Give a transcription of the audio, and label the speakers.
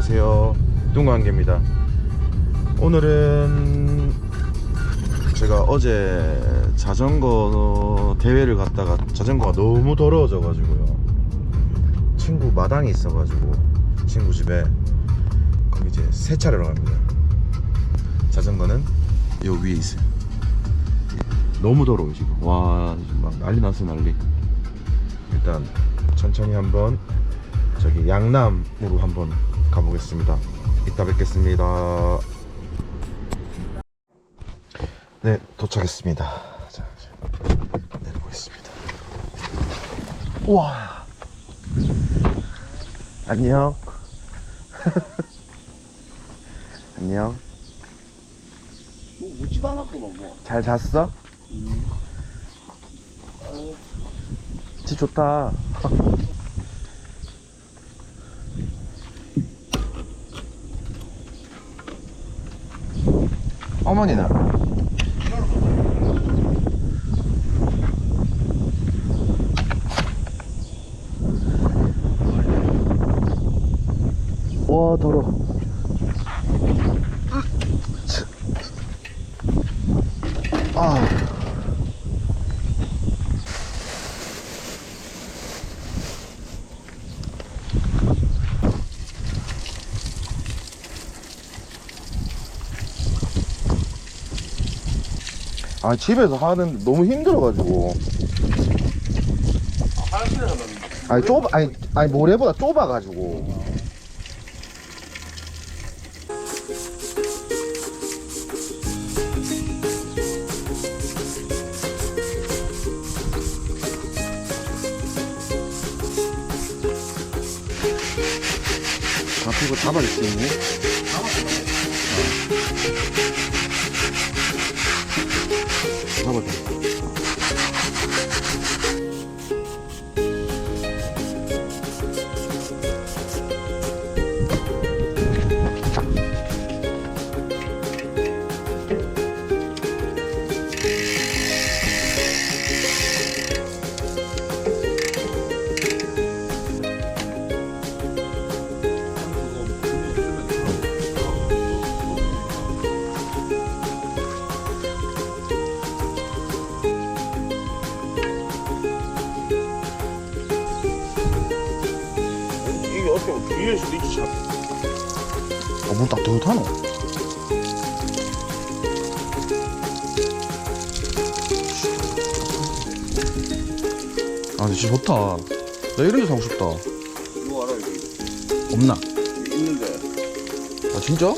Speaker 1: 안녕하세요. 뚱관계입니다. 오늘은 제가 어제 자전거 대회를 갔다가 자전거가 너무 더러워져 가지고요. 친구 마당이 있어 가지고 친구 집에 거기 이제 세차를 갑니다. 자전거는 요 위에 있어요. 너무 더러워 지금. 와 지금 막 난리 났어 난리. 일단 천천히 한번 저기 양남으로 한번 가보겠습니다. 이따 뵙겠습니다. 네, 도착했습니다. 자, 내려보겠습니다. 우와. 안녕. 안녕.
Speaker 2: 뭐 묻지도 않았구만 뭐.
Speaker 1: 잘 잤어? 집 좋다. 어머니는? 와 더러. 아. 아 집에서 하는데 너무 힘들어가지고 아니 좁 아니 아니 모래보다 좁아가지고 아 이거 잡아줄 수 있니?
Speaker 2: 줘이 위에 수도 있지 참.
Speaker 1: 어, 물 따뜻하노? 아, 근데 진짜 좋다. 나 이런 데 사고 싶다.
Speaker 2: 이거 알아 여기
Speaker 1: 없나?
Speaker 2: 있는데.
Speaker 1: 아, 진짜?